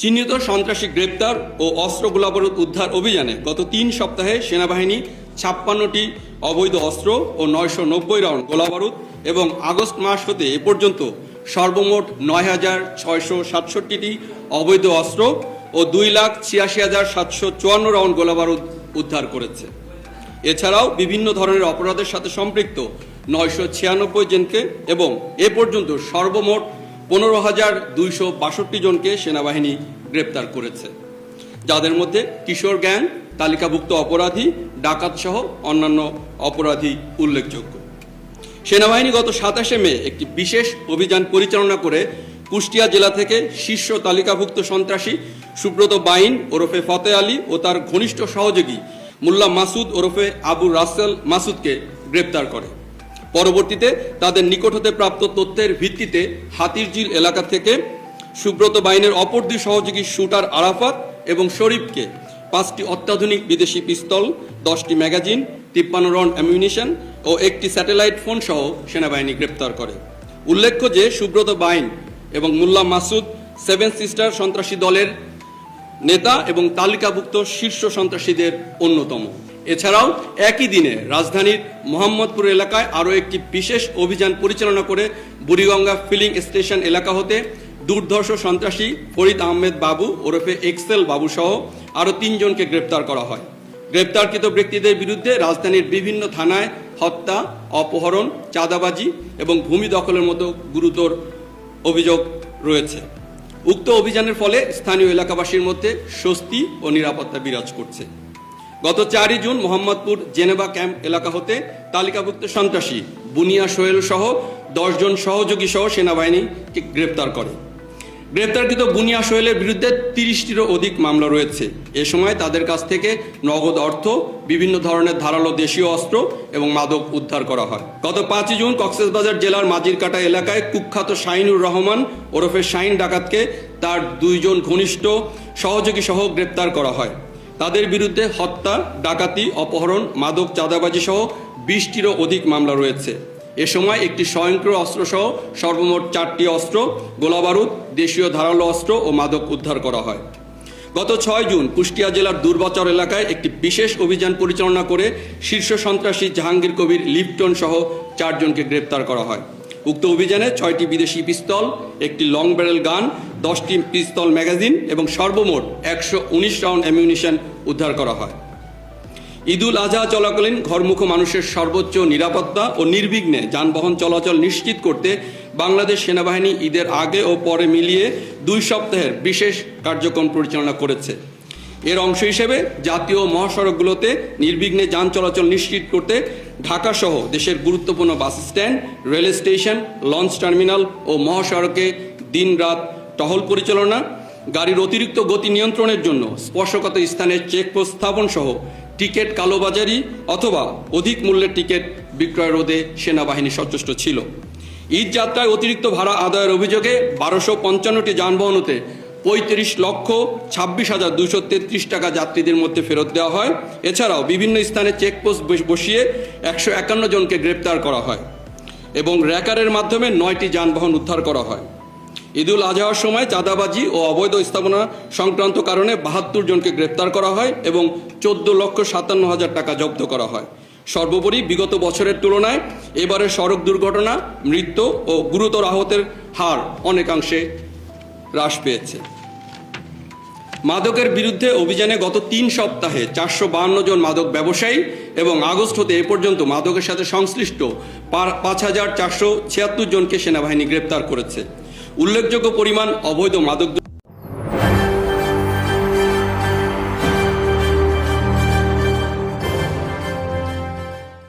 চিহ্নিত সন্ত্রাসী গ্রেপ্তার ও অস্ত্র গোলাবারুদ উদ্ধার অভিযানে গত তিন সপ্তাহে সেনাবাহিনী ছাপ্পান্নটি অবৈধ অস্ত্র ও নয়শো নব্বই রাউন্ড গোলাবারুদ এবং আগস্ট মাস হতে এ পর্যন্ত সর্বমোট নয় হাজার ছয়শো সাতষট্টিটি অবৈধ অস্ত্র ও দুই লাখ ছিয়াশি হাজার সাতশো চুয়ান্ন রাউন্ড গোলাবারুদ উদ্ধার করেছে। এছাড়াও বিভিন্ন ধরনের অপরাধের সাথে সম্পৃক্ত নয়শো ছিয়ানব্বই জনকে এবং এ পর্যন্ত সর্বমোট পনেরো হাজার দুইশো বাষট্টি জনকে সেনাবাহিনী গ্রেপ্তার করেছে। যাদের মধ্যে কিশোর গ্যাং, তালিকাভুক্ত অপরাধী, ডাকাত সহ অন্যান্য অপরাধী উল্লেখযোগ্য। সেনাবাহিনী গত সাতাশে মে একটি বিশেষ অভিযান পরিচালনা করে কুষ্টিয়া জেলা থেকে শীর্ষ তালিকাভুক্ত সন্ত্রাসী সুব্রত বাইন ওরফে ফতে আলী ও তার ঘনিষ্ঠ সহযোগী মুল্লা মাসুদ ওরফে আবু রাসেল মাসুদকে গ্রেপ্তার করে। পরবর্তীতে তাদের নিকট হতে প্রাপ্ত তথ্যের ভিত্তিতে হাতিরঝিল এলাকা থেকে সুব্রত বাইনের অপর দুই সহযোগী শুটার আরাফাত এবং শরীফকে পাঁচটি অত্যাধুনিক বিদেশি পিস্তল, দশটি ম্যাগাজিন, তিপ্পান্ন রাউন্ড অ্যামিউনিশন ও একটি স্যাটেলাইট ফোন সহ সেনাবাহিনী গ্রেপ্তার করে। উল্লেখ্য যে সুব্রত বাইন এবং মুল্লা মাসুদ সেভেন সিস্টার সন্ত্রাসী দলের নেতা এবং তালিকাভুক্ত শীর্ষ সন্ত্রাসীদের অন্যতম। এছাড়াও একই দিনে রাজধানীর মোহাম্মদপুর এলাকায় আরও একটি বিশেষ অভিযান পরিচালনা করে বুড়িগঙ্গা ফিলিং স্টেশন এলাকা হতে দুর্ধর্ষ সন্ত্রাসী ফরিদ আহমেদ বাবু, ওরফে এক্সেল বাবু সহ আরও তিনজনকে গ্রেপ্তার করা হয়। গ্রেপ্তারকৃত ব্যক্তিদের বিরুদ্ধে রাজধানীর বিভিন্ন থানায় হত্যা, অপহরণ, চাঁদাবাজি এবং ভূমি দখলের মতো গুরুতর অভিযোগ রয়েছে। উক্ত অভিযানের ফলে স্থানীয় এলাকাবাসীর মধ্যে স্বস্তি ও নিরাপত্তা বিরাজ করছে। গত চারই জুন মোহাম্মদপুর জেনেভা ক্যাম্প এলাকা হতে তালিকাভুক্ত সন্ত্রাসী বুনিয়া সোহেল সহ দশজন সহযোগী সহ সেনাবাহিনীকে গ্রেপ্তার করে। গ্রেপ্তারকৃত বুনিয়া সোহেলের বিরুদ্ধে তিরিশটিরও অধিক মামলা রয়েছে। এ সময় তাদের কাছ থেকে নগদ অর্থ, বিভিন্ন ধরনের ধারালো দেশীয় অস্ত্র এবং মাদক উদ্ধার করা হয়। গত পাঁচই জুন কক্সবাজার জেলার মাজিরকাটা এলাকায় কুখ্যাত শাইনুর রহমান ওরফে শাহিন ডাকাতকে তার দুইজন ঘনিষ্ঠ সহযোগী সহ গ্রেপ্তার করা হয়। তাদের বিরুদ্ধে হত্যা, ডাকাতি, অপহরণ, মাদক চাঁদাবাজি সহ বিশটিরও অধিক মামলা রয়েছে। এ সময় একটি স্বয়ংক্রিয় অস্ত্রসহ সর্বমোট চারটি অস্ত্র, গোলাবারুদ, দেশীয় ধারালো অস্ত্র ও মাদক উদ্ধার করা হয়। গত ছয় জুন কুষ্টিয়া জেলার দুর্বাচর এলাকায় একটি বিশেষ অভিযান পরিচালনা করে শীর্ষ সন্ত্রাসী জাহাঙ্গীর কবির লিপটন সহ চারজনকে গ্রেপ্তার করা হয়। উক্ত অভিযানে ছয়টি বিদেশি পিস্তল, একটি লং ব্যারেল গান দশটি পিস্তল ম্যাগাজিন এবং সর্বমোট একশো উনিশ রাউন্ড অ্যামিউনিশন উদ্ধার করা হয়। ঈদুল আজহা চলাকালীন ঘরমুখ মানুষের সর্বোচ্চ নিরাপত্তা ও নির্বিঘ্নে যানবাহন চলাচল নিশ্চিত করতে বাংলাদেশ সেনাবাহিনী ঈদের আগে ও পরে মিলিয়ে দুই সপ্তাহের বিশেষ কার্যক্রম পরিচালনা করেছে। এর অংশ হিসেবে জাতীয় মহাসড়কগুলোতে নির্বিঘ্নে যান চলাচল নিশ্চিত করতে ঢাকা সহ দেশের গুরুত্বপূর্ণ bus stand, rail station, launch terminal ও মহাসড়কে দিনরাত টহল পরিচালনা, গাড়ির অতিরিক্ত গতি নিয়ন্ত্রণের জন্য স্পর্শকাত স্থানে চেকপোস্ট স্থাপন সহ টিকিট কালোবাজারি অথবা অধিক মূল্যের টিকিট বিক্রয় রোধে সেনাবাহিনী সচেষ্ট ছিল। ঈদ যাত্রায় অতিরিক্ত ভাড়া আদায়ের অভিযোগে বারোশো পঞ্চান্নটি যানবাহন হতে পঁয়ত্রিশ লক্ষ ছাব্বিশ হাজার দুশো তেত্রিশ টাকা যাত্রীদের মধ্যে ফেরত দেওয়া হয়। এছাড়াও বিভিন্ন স্থানে চেকপোস্ট বসিয়ে একশো একান্ন জনকে গ্রেপ্তার করা হয় এবং র্যাকারের মাধ্যমে নয়টি যানবাহন উদ্ধার করা হয়। ঈদুল আজহার সময় চাঁদাবাজি ও অবৈধ স্থাপনা সংক্রান্ত কারণে বাহাত্তর জনকে গ্রেপ্তার করা হয় এবং চোদ্দ লক্ষ সাতান্ন হাজার টাকা জব্দ করা হয়। সর্বোপরি বিগত বছরের তুলনায় এবারে সড়ক দুর্ঘটনা মৃত্যু ও গুরুতর আহতের হার অনেকাংশে হ্রাস পেয়েছে। মাদকের বিরুদ্ধে অভিযানে গত তিন সপ্তাহে চারশো বাহান্ন জন মাদক ব্যবসায়ী এবং আগস্ট হতে এ পর্যন্ত মাদকের সাথে সংশ্লিষ্ট পাঁচ হাজার চারশো ছিয়াত্তর জনকে সেনাবাহিনী গ্রেপ্তার করেছে। উল্লেখযোগ্য পরিমাণ অবৈধ মাদক